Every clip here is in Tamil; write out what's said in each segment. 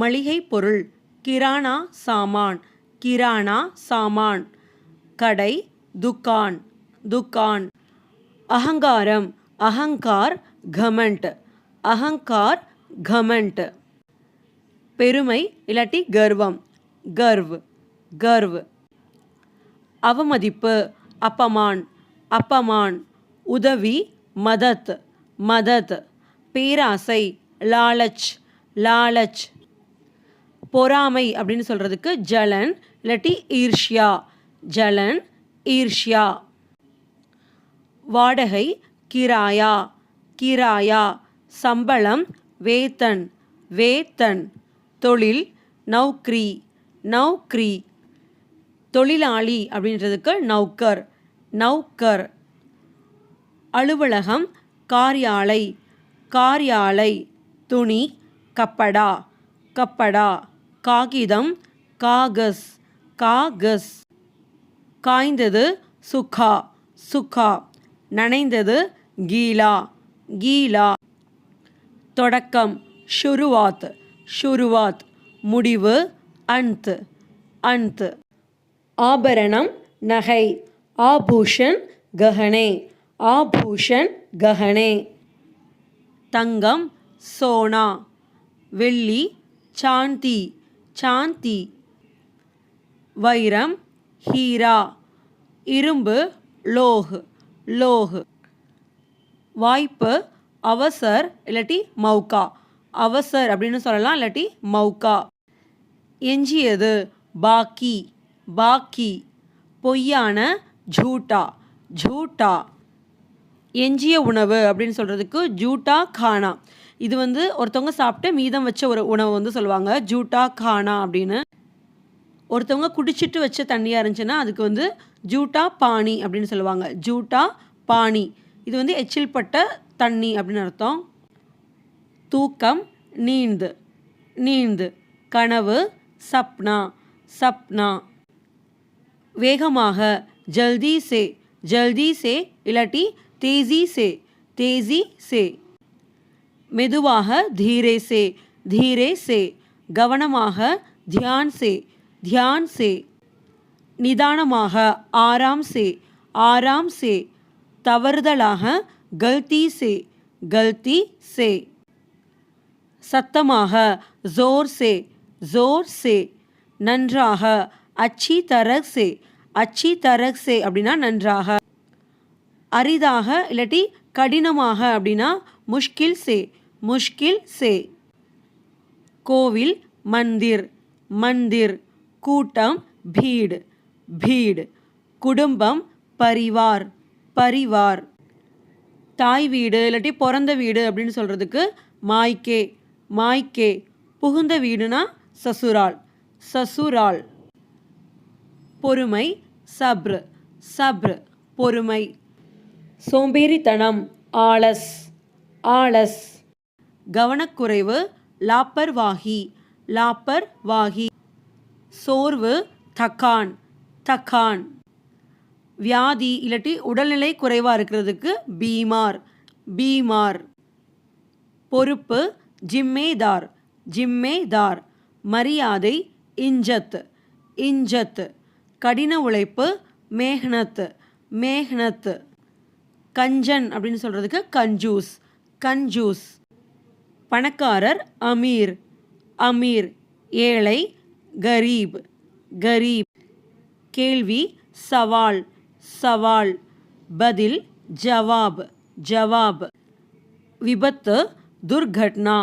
மளிகை பொருள் கிரானா சாமான். கிரானா சாமான். கடை துக்கான். துக்கான். அகங்காரம். அகங்கார் கமெண்ட். அகங்கார் கமெண்ட். பெருமை இல்லாட்டி கர்வம். கர்வ். கர்வ். அவமதிப்பு. அப்பமான் அப்பமான் உதவி மதத். மதத். பேராசை. லாலச். லாலச். பொறாமை அப்படின்னு சொல்கிறதுக்கு ஜலன் இல்லாட்டி ஈர்ஷ்யா. ஜலன் ஈர்ஷ்யா. வாடகை கிராயா. கிராயா. சம்பளம் வேத்தன். வேத்தன். தொழில் நௌக்ரி. நௌக்ரி. தொழிலாளி அப்படின்றதுக்கு நௌக்கர். நௌக்கர். அலுவலகம் காரியாலை. காரியாலை. துணி கப்படா. கப்படா. காகிதம் காகஸ் காகஸ். காய்ந்தது சுக்கா சுக்கா. நனைந்தது கீலா கீலா. தொடக்கம் ஷுருவாத் ஷுருவாத். முடிவு அந்த் அந்த். ஆபரணம் நகை. ஆபூஷன் கஹனே ஆபூஷன் கஹனே தங்கம் சோனா. வெள்ளி சாந்தி. சாந்தி. வைரம் ஹீரா. இரும்பு லோஹ். லோஹ். வாய்ப்பு அவசர் இல்லாட்டி மௌகா அவசர் அப்படின்னு சொல்லலாம் இல்லாட்டி மௌகா எஞ்சியது பாக்கி. பாக்கி. பொய்யான ஜூட்டா. ஜூட்டா. எஞ்சிய உணவு அப்படின்னு சொல்கிறதுக்கு ஜூட்டா கானா இது வந்து ஒருத்தவங்க சாப்பிட்டு மீதம் வச்ச ஒரு உணவு வந்து சொல்லுவாங்க. ஜூட்டா கானா அப்படின்னு. ஒருத்தவங்க குடிச்சிட்டு வச்ச தண்ணியாக இருந்துச்சுன்னா அதுக்கு வந்து ஜூட்டா பானி அப்படின்னு சொல்லுவாங்க. ஜூட்டா பானி. இது வந்து எச்சில் பட்ட தண்ணி அப்படின்னு அர்த்தம். தூக்கம் நீந்து. நீந்து. கனவு சப்னா. சப்னா. வேகமாக. ஜல்தி சே. ஜல்தி சே. இல்லாட்டி தேசி சே. தேசி சே. மெதுவாக தீரே சே தீரே சே கவனமாக தியான் சே தியான் சே நிதானமாக ஆராம் சே ஆராம் சே தவறுதலாக கல்தி சே கல்தி சே சத்தமாக ஜோர் சே ஜோர் சே நன்றாக அச்சி தரக் சே அச்சி தரக் சே அப்படின்னா நன்றாக அரிதாக இல்லாட்டி கடினமாக அப்படின்னா முஷ்கில் சே முஷ்கில் சே. கோவில் மந்திர் மந்திர் கூட்டம் பீடு பீடு. குடும்பம் பரிவார் பரிவார். தாய் வீடு இல்லாட்டி பிறந்த வீடு அப்படின்னு சொல்கிறதுக்கு மாய்க்கே மாய்க்கே. புகுந்த வீடுனா சசுரால் சசுரால். பொறுமை சப்ரு சப்ரு பொறுமை. சோம்பேறித்தனம் ஆலஸ் ஆலஸ். கவனக்குறைவு லாப்பர்வாகி லாப்பர்வாகி. சோர்வு தக்கான் தக்கான். வியாதி இல்லாட்டி உடல்நிலை குறைவாக இருக்கிறதுக்கு பீமார் பீமார். பொறுப்பு ஜிம்மேதார் ஜிம்மேதார். மரியாதை இஞ்சத் இஞ்சத் கடின உழைப்பு மேஹ்னத் மேஹ்னத். கஞ்சன் அப்படின்னு சொல்கிறதுக்கு கஞ்சூஸ் கஞ்சூஸ். பணக்காரர் அமீர் அமீர் ஏழை கரீப் கரீப் கேள்வி சவால் சவால் பதில் ஜவாப் ஜவாப் விபத்து துர்கட்னா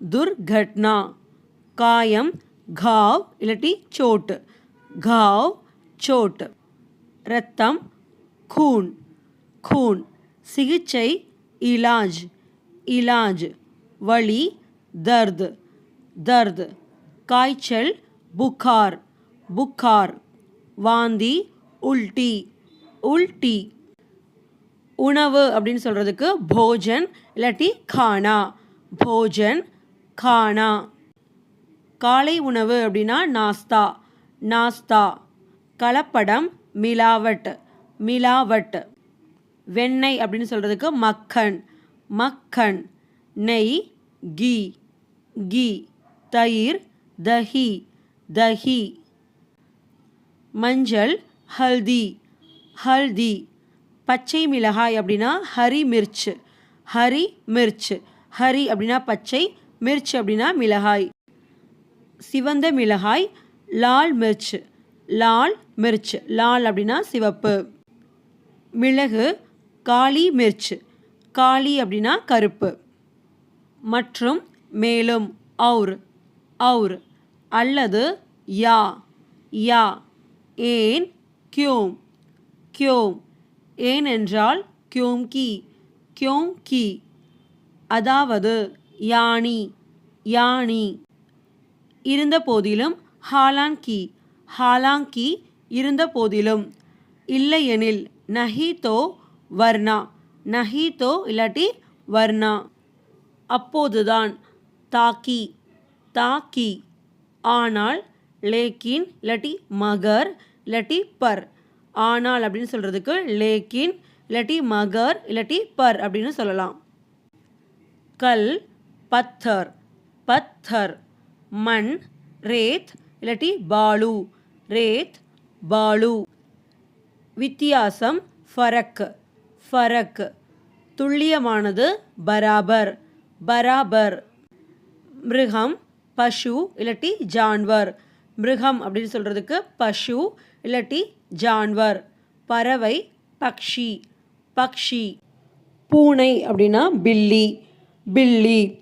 துர்கட்னா காயம் घाव இல்லாட்டி சோட் घाव சோட் ரத்தம் खून खून சிகிச்சை இலாஜ் இலாஜ் வலி தர்த் தர்த் காய்ச்சல் புகார் புகார் வாந்தி உல்டி உல்டி. உணவு அப்படின்னு சொல்கிறதுக்கு போஜன் இல்லாட்டி கானா போஜன் கானா காலை உணவு அப்படின்னா நாஸ்தா நாஸ்தா. கலப்படம் மிலாவட் மிலாவட். வெண்ணெய் அப்படின்னு சொல்கிறதுக்கு மக்கன் மக்கன். நெய் கீ கீ தயிர் தஹி தஹி. மஞ்சள் ஹல்தி ஹல்தி. பச்சை மிளகாய் அப்படின்னா ஹரி மிர்ச் ஹரி மிர்ச் ஹரி அப்படின்னா பச்சை மிர்ச் அப்படின்னா மிளகாய். சிவந்த மிளகாய் லால் மிர்ச் லால் மிர்ச் லால் அப்படின்னா சிவப்பு. மிளகு காளி மிர்ச் காளி அப்படின்னா கருப்பு. மற்றும் மேலும் அவுர் அவுர் அல்லது யா யா ஏன் கியோம் கியோம் ஏனென்றால் கியோம் கி கியோம் கி அதாவது யானி யானி. இருந்த போதிலும் ஹாலாங்கி ஹாலாங்கி இருந்த போதிலும். இல்லையெனில் நஹி தோ வர்ணா நஹீதோ இல்லாட்டி வர்ணா. அப்போதுதான் தாக்கி தாக்கி. ஆனால் லேக்கின் இல்லாட்டி மகர் இல்லாட்டி பர். ஆனால் அப்படின்னு சொல்கிறதுக்கு லேக்கின் இல்லாட்டி மகர் இல்லாட்டி பர் அப்படின்னு சொல்லலாம். கல் பத்தர் பத்தர். மண் ரேத் இல்லாட்டி பாலு. ரேத் பாலு. வித்தியாசம் ஃபரக் ஃபரக். துல்லியமானது பராபர். பராபர். மிருகம் பஷு இல்லாட்டி ஜான்வர். மிருகம் அப்படின்னு சொல்கிறதுக்கு பஷு இல்லாட்டி ஜான்வர். பறவை பக்ஷி. பக்ஷி. பூனை அப்படின்னா பில்லி. பில்லி.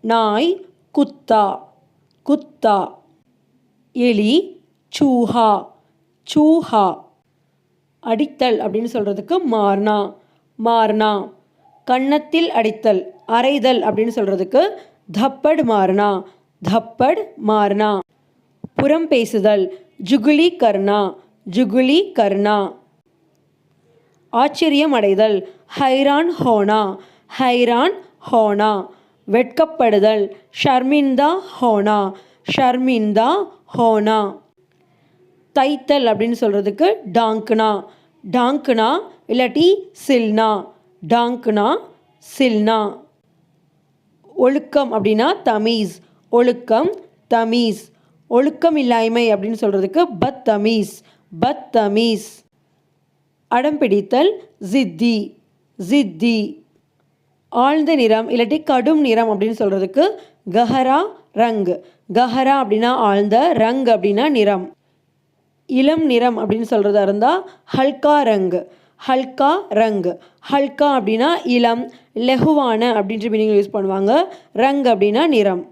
நாய் குத்தா. குத்தா. எலி சூஹா. சூஹா. அடித்தல் அப்படின்னு சொல்கிறதுக்கு மார்னா. மார்னா. கன்னத்தில் அடித்தல். அரைதல் அப்படின்னு சொல்கிறதுக்கு தப்பட் மார்னா தப்பட் மார்னா புறம் பேசுதல் ஜுகுலி கர்ணா ஜுகுலி கர்ணா. ஆச்சரியம் அடைதல் ஹைரான் ஹோனா ஹைரான் ஹோனா. வெட்கப்படுதல் ஷர்மிந்தா ஹோனா ஷர்மிந்தா ஹோனா. தைத்தல் அப்படின்னு சொல்கிறதுக்கு டாங்க்னா டாங்க்னா இல்லாட்டி சில்னா டாங்க்னா சில்னா. ஒழுக்கம் அப்படின்னா தமீஸ். ஒழுக்கம் தமீஸ். ஒழுக்கம் இல்லாய்மை அப்படின்னு சொல்கிறதுக்கு பத் தமீஸ். பத் தமீஸ். அடம் பிடித்தல் ஜித்தி. ஜித்தி. ஆழ்ந்த நிறம் இல்லாட்டி கடும் நிறம் அப்படின்னு சொல்கிறதுக்கு கஹரா ரங். கஹரா அப்படின்னா ஆழ்ந்த ரங் அப்படின்னா நிறம். இளம் நிறம் அப்படின்னு சொல்கிறதா இருந்தால் ஹல்கா ரங்கு ஹல்கா ரங். ஹல்கா அப்படின்னா இளம் லெகுவான அப்படின்ற மீனிங் யூஸ் பண்ணுவாங்க. ரங் அப்படின்னா நிறம்.